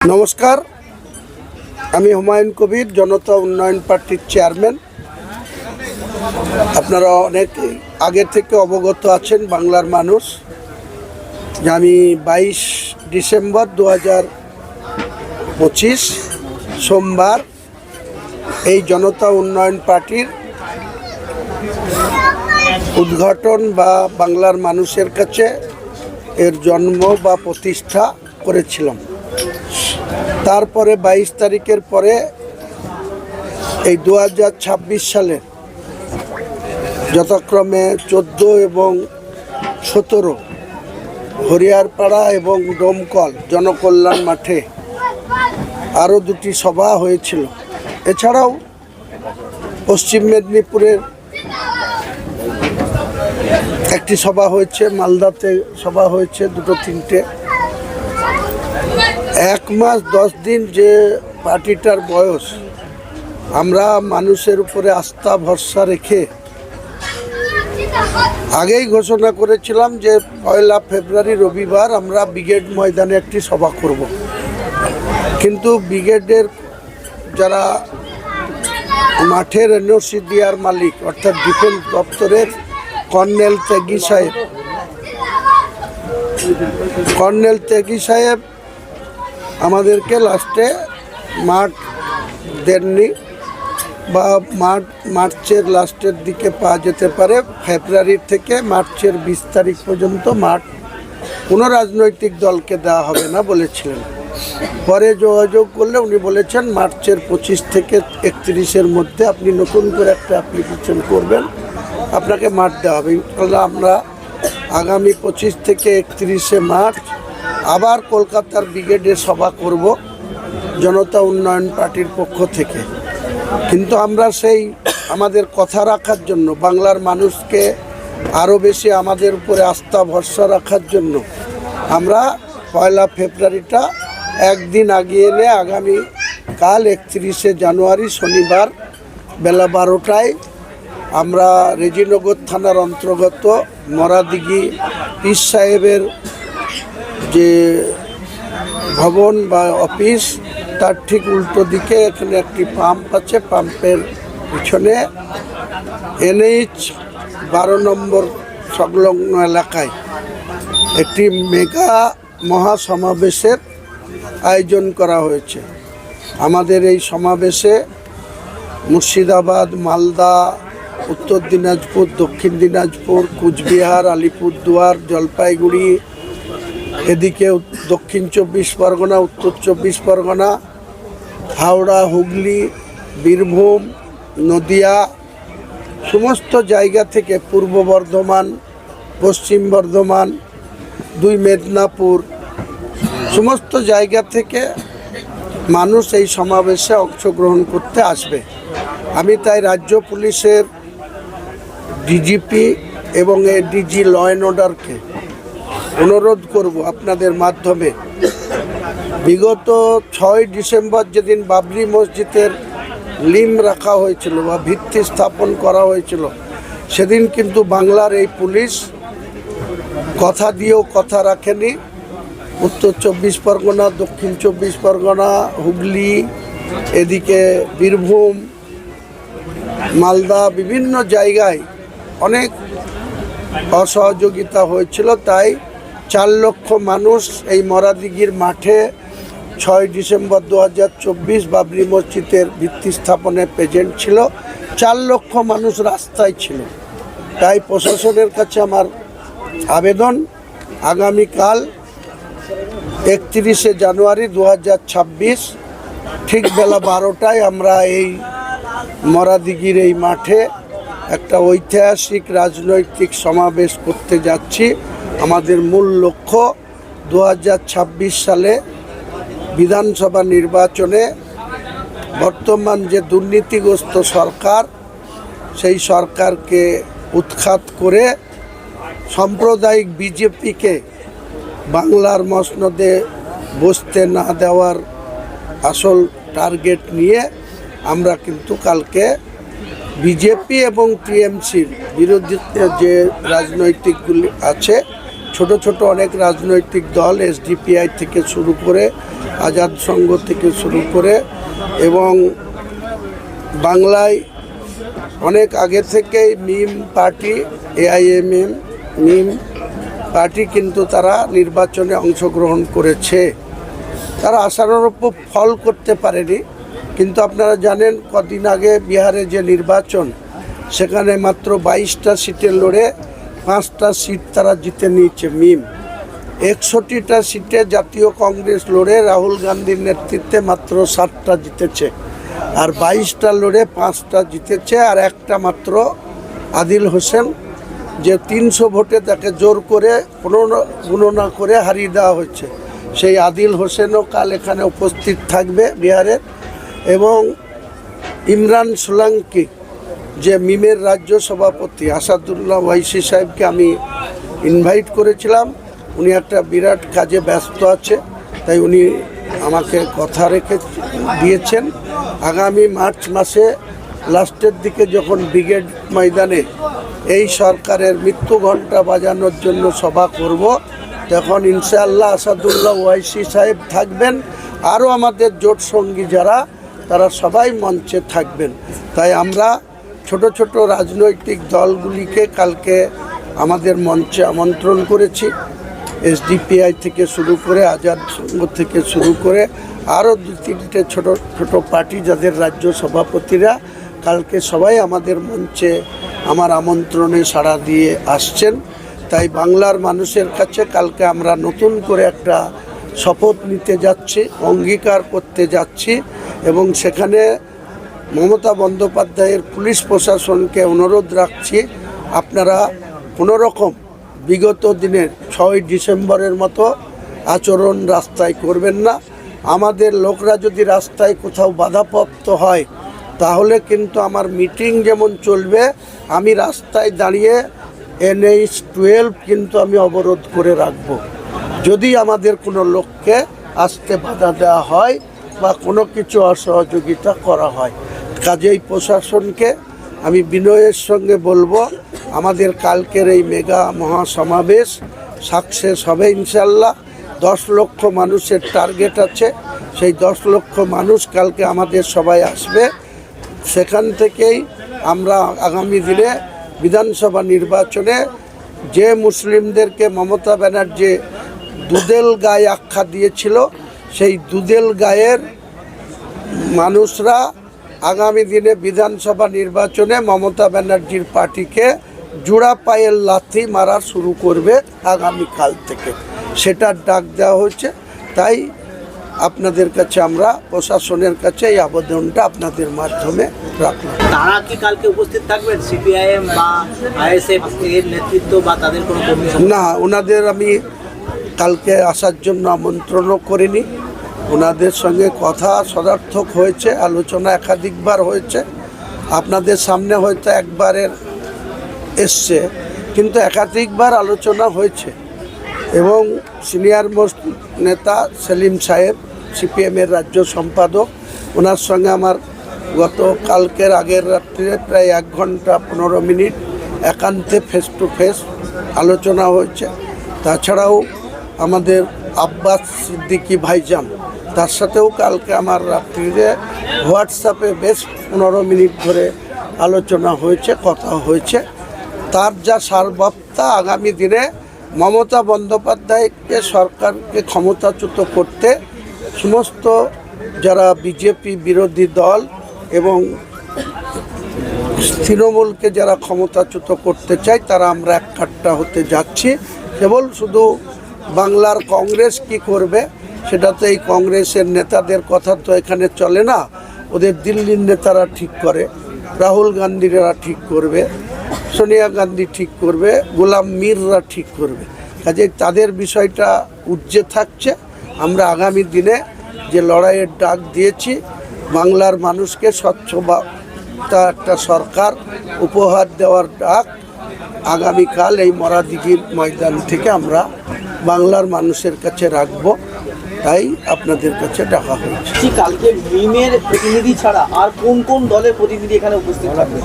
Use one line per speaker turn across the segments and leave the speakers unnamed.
নমস্কার, আমি হুমায়ুন কবির, জনতা উন্নয়ন পার্টির চেয়ারম্যান। আপনারা অনেক আগে থেকে অবগত আছেন বাংলার মানুষ। যে আমি বাইশ ডিসেম্বর দু হাজার পঁচিশ, সোমবার এই জনতা উন্নয়ন পার্টির উদ্ঘাটন বা বাংলার মানুষের কাছে এর জন্ম বা প্রতিষ্ঠা করেছিলাম। তারপরে বাইশ তারিখের পরে এই দু হাজার ছাব্বিশ সালে যথাক্রমে চোদ্দ এবং সতেরো হরিয়ারপাড়া এবং ডোমকল জনকল্যাণ মাঠে আরও দুটি সভা হয়েছিল। এছাড়াও পশ্চিম মেদিনীপুরের একটি সভা হয়েছে, মালদাতে সভা হয়েছে, দুটো তিনটে। এক মাস দশ দিন যে পার্টিটার বয়স, আমরা মানুষের উপরে আস্থা, ভরসা রেখে আগেই ঘোষণা করেছিলাম যে পয়লা ফেব্রুয়ারি, রবিবার আমরা ব্রিগেড ময়দানে একটি সভা করব। কিন্তু ব্রিগেডের যারা মাঠের এনওসি দেওয়ার মালিক, অর্থাৎ ডিফেন্স দপ্তরের কর্নেল ত্যাগী সাহেব, কর্নেল ত্যাগী সাহেব আমাদেরকে লাস্টে মাঠ দেননি বা মার্চ মার্চের লাস্টের দিকে পাওয়া যেতে পারে। ফেব্রুয়ারির থেকে মার্চের বিশ তারিখ পর্যন্ত মাঠ কোনো রাজনৈতিক দলকে দেওয়া হবে না বলেছিলেন। পরে যোগাযোগ করলে উনি বলেছেন, মার্চের পঁচিশ থেকে একত্রিশের মধ্যে আপনি নতুন করে একটা অ্যাপ্লিকেশন করবেন। আপনাকে মাঠ দেওয়া হবে। আমরা আগামী পঁচিশ থেকে একত্রিশে মার্চ আবার কলকাতার ব্রিগেডে সভা করব জনতা উন্নয়ন পার্টির পক্ষ থেকে। কিন্তু আমরা সেই আমাদের কথা রাখার জন্য, বাংলার মানুষকে আরও বেশি আমাদের উপরে আস্থা, ভরসা রাখার জন্য আমরা পয়লা ফেব্রুয়ারিটা একদিন আগিয়ে এনে আগামী কাল একত্রিশে জানুয়ারি শনিবার বেলা বারোটায় আমরা রেজিনগর থানার অন্তর্গত মরাদিঘি পীর সাহেবের যে ভবন বা অফিস, তার ঠিক উল্টো দিকে এখানে একটি পাম্প আছে, পাম্পের পিছনে এনএইচ বারো নম্বর সংলগ্ন এলাকায় একটি মেগা মহাসমাবেশের আয়োজন করা হয়েছে। আমাদের এই সমাবেশে মুর্শিদাবাদ, মালদা, উত্তর দিনাজপুর, দক্ষিণ দিনাজপুর, কুচবিহার, আলিপুরদুয়ার, জলপাইগুড়ি এদিকে দক্ষিণ চব্বিশ পরগনা, উত্তর চব্বিশ পরগনা, হাওড়া, হুগলি, বীরভূম, নদিয়া, সমস্ত জায়গা থেকে পূর্ব বর্ধমান, পশ্চিম বর্ধমান, দুই মেদিনীপুর, সমস্ত জায়গা থেকে মানুষ এই সমাবেশে অংশগ্রহণ করতে আসবে। আমি তাই রাজ্য পুলিশের ডিজিপি এবং এই ডিজি ল অ্যান্ড অর্ডারকে অনুরোধ করব আপনাদের মাধ্যমে। বিগত ছয় ডিসেম্বর যেদিন বাবরি মসজিদের লিম রাখা হয়েছিল বা ভিত্তি স্থাপন করা হয়েছিল, সেদিন কিন্তু বাংলার এই পুলিশ কথা দিয়েও কথা রাখেনি। উত্তর চব্বিশ পরগনা, দক্ষিণ চব্বিশ পরগনা, হুগলি, এদিকে বীরভূম, মালদা বিভিন্ন জায়গায় অনেক অসহযোগিতা হয়েছিল, তাই চার লক্ষ মানুষ এই মরাদিঘির মাঠে ছয় ডিসেম্বর দু হাজার চব্বিশ বাবরি মসজিদের ভিত্তি স্থাপনে প্রেজেন্ট ছিল। চার লক্ষ মানুষ রাস্তায় ছিল। তাই প্রশাসনের কাছে আমার আবেদন, আগামীকাল একত্রিশে জানুয়ারি দু হাজার ছাব্বিশ ঠিক বেলা বারোটায় আমরা এই মরাদিগির এই মাঠে একটা ঐতিহাসিক রাজনৈতিক সমাবেশ করতে যাচ্ছি। আমাদের মূল লক্ষ্য দু হাজার ছাব্বিশ সালে বিধানসভা নির্বাচনে বর্তমান যে দুর্নীতিগ্রস্ত সরকার, সেই সরকারকে উৎখাত করে সাম্প্রদায়িক বিজেপিকে বাংলার মসনদে বসতে না দেওয়ার আসল টার্গেট নিয়ে আমরা কিন্তু কালকে বিজেপি এবং টিএমসির বিরোধী যে রাজনৈতিকগুলি আছে ছোট ছোট অনেক রাজনৈতিক দল এসডিপিআই থেকে শুরু করে আজাদ সংঘ থেকে শুরু করে এবং বাংলায় অনেক আগে থেকেই মিম পার্টি, এআইএমএম, মিম পার্টি কিন্তু তারা নির্বাচনে অংশগ্রহণ করেছে। তারা আশানুরূপ ফল করতে পারেনি। কিন্তু আপনারা জানেন, কদিন আগে বিহারে যে নির্বাচন, সেখানে মাত্র বাইশটা সিটে লড়ে পাঁচটা সিট তারা জিতে নিয়েছে, মিম। একষট্টিটা সিটে জাতীয় কংগ্রেস লড়ে রাহুল গান্ধীর নেতৃত্বে মাত্র সাতটা জিতেছে। আর বাইশটা লড়ে পাঁচটা জিতেছে, আর একটা মাত্র আদিল হোসেন, যে তিনশো ভোটে তাকে জোর করে গণনা করে হারিয়ে দেওয়া হয়েছে। সেই আদিল হোসেনও কাল এখানে উপস্থিত থাকবে বিহারের এবং ইমরান সোলাঙ্কি যে মিমের রাজ্য সভাপতি আসাদুল্লাহ ওয়াইসি সাহেবকে আমি ইনভাইট করেছিলাম। উনি একটা বিরাট কাজে ব্যস্ত আছে, তাই উনি আমাকে কথা রেখে দিয়েছেন। আগামী মার্চ মাসে লাস্টের দিকে যখন ব্রিগেড ময়দানে এই সরকারের মৃত্যু ঘণ্টা বাজানোর জন্য সভা করব, তখন ইনশাআল্লাহ আসাদুল্লাহ ওয়াইসি সাহেব থাকবেন। আরও আমাদের জোট সঙ্গী যারা, তারা সবাই মঞ্চে থাকবেন। তাই আমরা ছোট ছোট রাজনৈতিক দলগুলিকে কালকে আমাদের মঞ্চে আমন্ত্রণ করেছি। এসডিপিআই থেকে শুরু করে, আজাদ সংঘ থেকে শুরু করে, আরও দু তিনটে ছোট ছোট পার্টি যাদের রাজ্য সভাপতিরা কালকে সবাই আমাদের মঞ্চে আমার আমন্ত্রণে সাড়া দিয়ে আসছেন। তাই বাংলার মানুষের কাছে কালকে আমরা নতুন করে একটা শপথ নিতে যাচ্ছি, অঙ্গীকার করতে যাচ্ছি এবং সেখানে মমতা বন্দ্যোপাধ্যায়ের পুলিশ প্রশাসনকে অনুরোধ রাখছি, আপনারা কোনোরকম বিগত দিনের ছয় ডিসেম্বরের মতো আচরণ রাস্তায় করবেন না। আমাদের লোকরা যদি রাস্তায় কোথাও বাধাপ্রাপ্ত হয়, তাহলে কিন্তু আমার মিটিং যেমন চলবে, আমি রাস্তায় দাঁড়িয়ে এনএইচ টুয়েলভ কিন্তু আমি অবরোধ করে রাখব। যদি আমাদের কোনো লোককে আসতে বাধা দেওয়া হয় বা কোনো কিছু অসহযোগিতা করা হয় কাজেই প্রশাসনকে আমি বিনয়ের সঙ্গে বলব, আমাদের কালকের এই মেগা মহাসমাবেশ সাকসেস হবে ইনশাল্লাহ। দশ লক্ষ মানুষের টার্গেট আছে, সেই দশ লক্ষ মানুষ কালকে আমাদের সবাই আসবে। সেখান থেকেই আমরা আগামী দিনে বিধানসভা নির্বাচনে যে মুসলিমদেরকে মমতা ব্যানার্জি দুদেল গায়ে আখ্যা দিয়েছিল, সেই দুদেল গায়ের মানুষরা আগামী দিনে বিধানসভা নির্বাচনে মমতা ব্যানার্জির পার্টিকে জোড়া পায়ের লাথি মারা শুরু করবে আগামীকাল থেকে। সেটার ডাক দেওয়া হচ্ছে তাই আপনাদের কাছে আমরা প্রশাসনের কাছে এই আবেদনটা আপনাদের মাধ্যমে রাখলাম।
তারা কি কালকে উপস্থিত থাকবেন? সিপিআইএম বা আইএসএফ এর নেতৃত্ব বা তাদের কোনো
না ওনাদের আমি কালকে আসার জন্য আমন্ত্রণও করিনি। ওনাদের সঙ্গে কথা সদার্থক হয়েছে, আলোচনা একাধিকবার হয়েছে। আপনাদের সামনে হয়তো একবারের এসছে, কিন্তু একাধিকবার আলোচনা হয়েছে। এবং সিনিয়র মোস্ট নেতা সেলিম সাহেব, সিপিএমের রাজ্য সম্পাদক, ওনার সঙ্গে আমার গত কালকের আগের রাত্রিরে প্রায় এক ঘণ্টা পনেরো মিনিট একান্তে ফেস টু ফেস আলোচনা হয়েছে। তাছাড়াও আমাদের আব্বাস সিদ্দিকি ভাইজান তার সাথেও কালকে আমার রাত্রিরে হোয়াটসঅ্যাপে বেশ পনেরো মিনিট ধরে আলোচনা হয়েছে, কথা হয়েছে। তার যা সারবাপ্তা আগামী দিনে মমতা বন্দ্যোপাধ্যায়কে সরকারকে ক্ষমতাচ্যুত করতে সমস্ত যারা বিজেপি বিরোধী দল এবং তৃণমূলকে যারা ক্ষমতাচ্যুত করতে চায়, তারা আমরা এক কাট্টা হতে যাচ্ছি। কেবল শুধু বাংলার কংগ্রেস কি করবে সেটা তো এই কংগ্রেসের নেতাদের কথা তো এখানে চলে না, ওদের দিল্লির নেতারা ঠিক করে, রাহুল গান্ধীরা ঠিক করবে, সোনিয়া গান্ধী ঠিক করবে, গোলাম মীররা ঠিক করবে। কাজে তাদের বিষয়টা উজ্জে থাকছে। আমরা আগামী দিনে যে লড়াইয়ের ডাক দিয়েছি, বাংলার মানুষকে স্বচ্ছ বা তা একটা সরকার উপহার দেওয়ার ডাক, আগামীকাল এই মরাদিঘির ময়দান থেকে আমরা বাংলার মানুষের কাছে রাখব। তাই আপনাদের কাছে ডাকা হয়েছে।
কালকে মিমের প্রতিনিধি ছাড়া আর কোন কোন দলের প্রতিনিধি এখানে উপস্থিত থাকবে?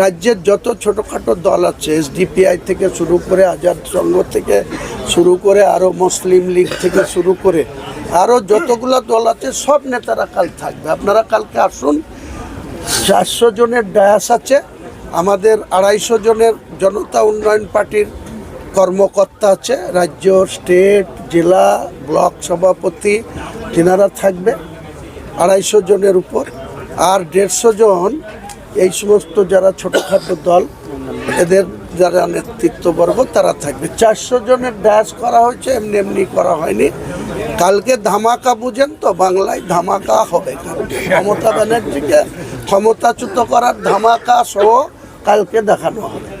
রাজ্যের যত ছোটোখাটো দল আছে এসডিপিআই থেকে শুরু করে আজাদ সংঘ থেকে শুরু করে আরও মুসলিম লীগ থেকে শুরু করে আরও যতগুলো দল আছে সব নেতারা কাল থাকবে। আপনারা কালকে আসুন চারশো জনের ডায়াস আছে। আমাদের আড়াইশো জনের জনতা উন্নয়ন পার্টির কর্মকর্তা আছে, রাজ্য, স্টেট, জেলা, ব্লক সভাপতি, তেনারা থাকবে, আড়াইশো জনের উপর। আর দেড়শো জন এই সমস্ত যারা ছোটোখাটো দল, এদের যারা নেতৃত্ববর্গ, তারা থাকবে। চারশো জনের ড্যাশ করা হয়েছে, এমনি এমনি করা হয়নি। কালকে ধামাকা বুঝেন তো, বাংলায় ধামাকা হবে। কালকে মমতা ব্যানার্জিকে ক্ষমতাচ্যুত করার ধামাকা সহ কালকে দেখানো হবে।